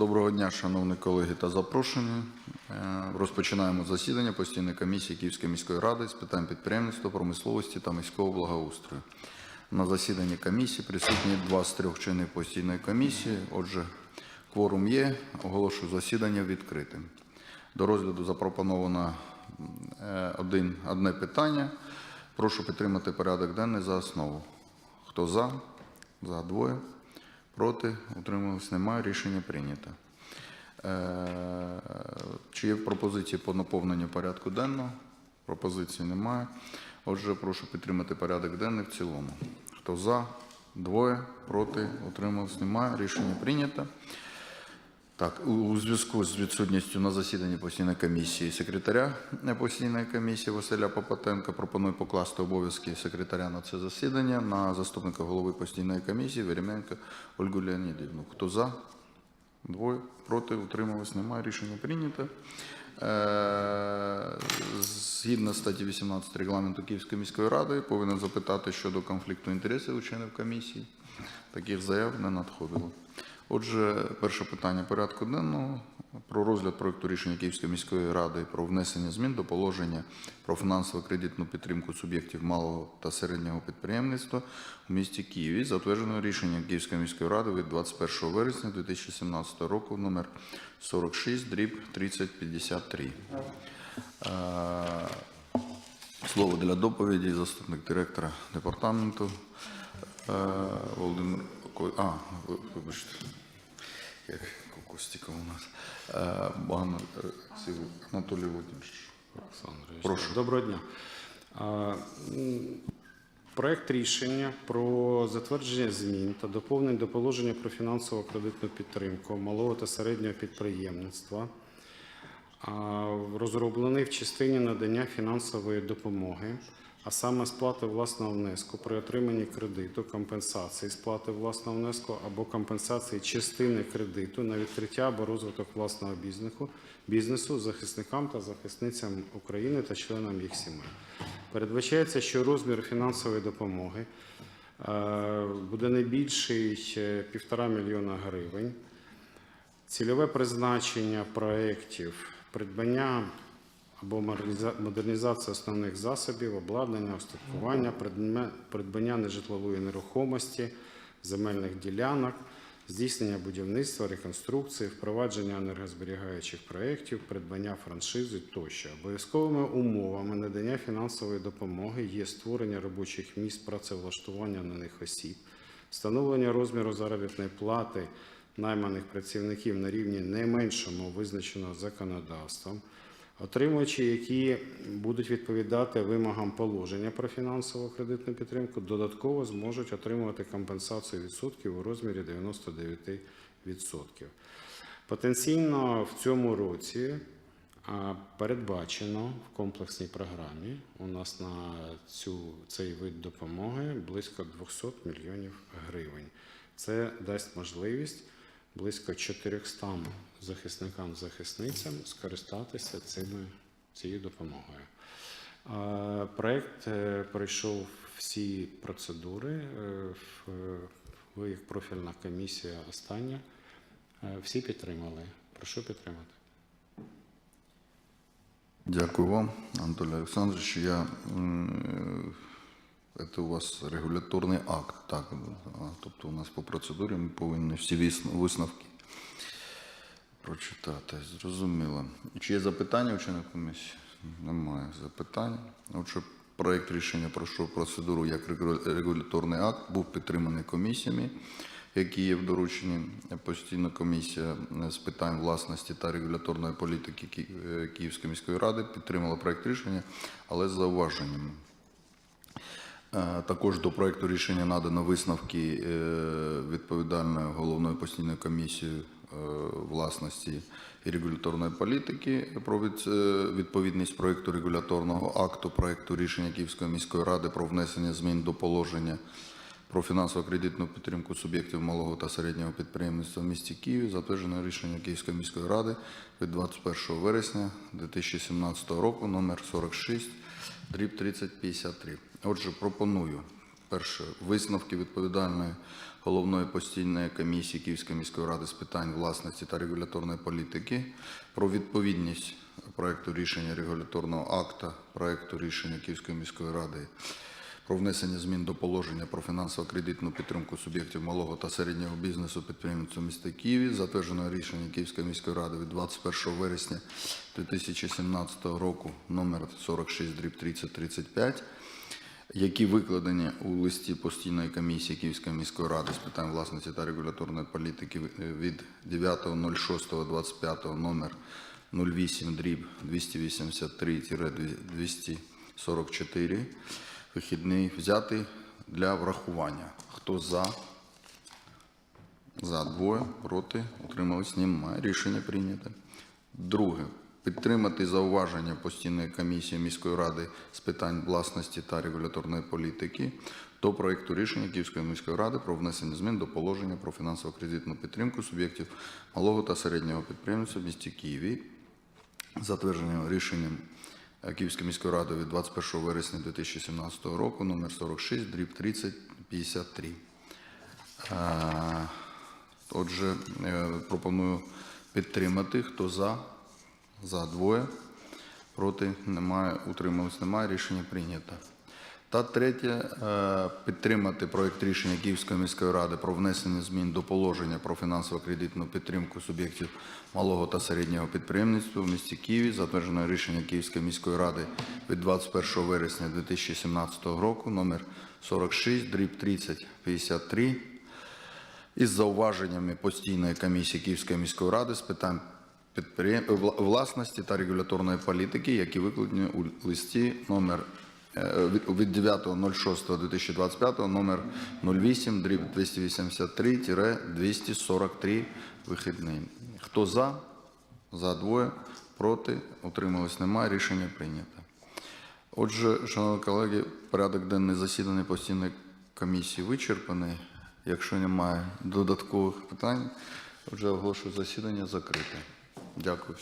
Доброго дня, шановні колеги та запрошені. Е, Розпочинаємо засідання постійної комісії Київської міської ради з питань підприємництва, промисловості та міського благоустрою. На засіданні комісії присутні два з трьох членів постійної комісії. Отже, кворум є. Оголошую засідання відкритим. До розгляду запропоновано е, один, одне питання. Прошу підтримати порядок денний за основу. Хто за? За двоє. Проти? Утримались? немає. Рішення прийнято. Е, Чи є пропозиції по наповненню порядку денного? Пропозицій немає. Отже, прошу підтримати порядок денний в цілому. Хто за? Двоє. Проти? Утримувалось немає. Рішення прийнято. Так, у- зв'язку з відсутністю на засіданні постійної комісії секретаря постійної комісії Василя Попатенка пропоную покласти обов'язки секретаря на це засідання на заступника голови постійної комісії Веременко Ольгу Леонідівну. Хто за? Двоє. Проти? Утрималось? Немає. Рішення прийнято. Е, Згідно статті 18 регламенту Київської міської ради повинен запитати щодо конфлікту інтересів у комісії. Таких заяв не надходило. Отже, перше питання порядку денного про розгляд проекту рішення Київської міської ради про внесення змін до положення про фінансово-кредитну підтримку суб'єктів малого та середнього підприємництва у місті Києві, затвердженого рішенням Київської міської ради від 21 вересня 2017 року номер 46 дріб 3053. Е, Слово для доповіді заступник директора департаменту е, Володимир А, вибачте, як Костіков у нас. Е, Баган е, Анатолій Володимирович. Прошу. Доброго дня. Проект рішення про затвердження змін та доповнень до положення про фінансово-кредитну підтримку малого та середнього підприємництва розроблений в частині надання фінансової допомоги, а саме сплати власного внеску при отриманні кредиту, компенсації сплати власного внеску або компенсації частини кредиту на відкриття або розвиток власного бізнесу, бізнесу захисникам та захисницям України та членам їх сімей. Передбачається, що розмір фінансової допомоги е, буде не більший е, півтора мільйона гривень. Цільове призначення проєктів придбання або модернізація основних засобів, обладнання, устаткування, придбання нежитлової нерухомості, земельних ділянок, здійснення будівництва, реконструкції, впровадження енергозберігаючих проєктів, придбання франшизи тощо. Обов'язковими умовами надання фінансової допомоги є створення робочих місць, працевлаштування на них осіб, встановлення розміру заробітної плати найманих працівників на рівні не меншому визначеного законодавством, отримувачі, які будуть відповідати вимогам положення про фінансову кредитну підтримку, додатково зможуть отримувати компенсацію відсотків у розмірі 99%. Потенційно в цьому році передбачено в комплексній програмі у нас на цю, цей вид допомоги близько 200 мільйонів гривень. Це дасть можливість близько 400 захисникам захисницям скористатися цими, цією допомогою. А, Проект е, пройшов всі процедури. е, Ви, як профільна комісія, остання. Е, Всі підтримали. Прошу підтримати. Дякую вам, Анатолій Олександрович. Я, це у вас регуляторний акт, так? Тобто у нас по процедурі ми повинні всі висновки прочитати. Зрозуміло. Чи є запитання членів комісії? Немає запитань. Отже, проект рішення пройшов процедуру як регуляторний акт, був підтриманий комісіями, які є в дорученні. Постійна комісія з питань власності та регуляторної політики е, Київської міської ради підтримала проект рішення, але з зауваженнями. Е, Також до проекту рішення надано висновки е, відповідальної головної постійної комісії е, власності і регуляторної політики про відповідність проекту регуляторного акту проекту рішення Київської міської ради про внесення змін до положення про фінансово-кредитну підтримку суб'єктів малого та середнього підприємництва в місті Києві, затверджене рішення Київської міської ради від 21 вересня 2017 року, номер 46, дріб 3053. Отже, пропоную Перше. Висновки відповідальної головної постійної комісії Київської міської ради з питань власності та регуляторної політики про відповідність проекту рішення регуляторного акта проекту рішення Київської міської ради про внесення змін до положення про фінансово-кредитну підтримку суб'єктів малого та середнього бізнесу підприємництва міста Києві, затвердженого рішення Київської міської ради від 21 вересня 2017 року номер 46 дріб 3035, які викладені у листі постійної комісії Київської міської ради з питань власності та регуляторної політики від 9.06.25 номер 08 дріб 283-244 вихідний взяти для врахування. Хто за? За двоє, проти, утримались, немає. Рішення прийнято. Друге. Підтримати зауваження постійної комісії міської ради з питань власності та регуляторної політики до проекту рішення Київської міської ради про внесення змін до положення про фінансово-кредитну підтримку суб'єктів малого та середнього підприємництва в місті Києві, затвердженим рішенням е, Київської міської ради від 21 вересня 2017 року, номер 46, дріб 3053. Е, Отже, е, пропоную підтримати. Хто за? За двоє. Проти немає, утримались немає. Рішення прийнято. Та третє, е, підтримати проект рішення Київської міської ради про внесення змін до положення про фінансово-кредитну підтримку суб'єктів малого та середнього підприємництва в місті Києві, затверджене рішення Київської міської ради від 21 вересня 2017 року, номер 46, дріб 3053, із зауваженнями постійної комісії Київської міської ради з питань власності та регуляторної політики, які викладені у листі номер е, від- від 9.06.2025 номер 08 дріб 283-243 вихідний. Хто за? За двоє. Проти? Утрималось немає. Рішення прийнято. Отже, шановні колеги, порядок денний засідання постійної комісії вичерпаний. Якщо немає додаткових питань, отже, оголошую засідання закрите. Дякую.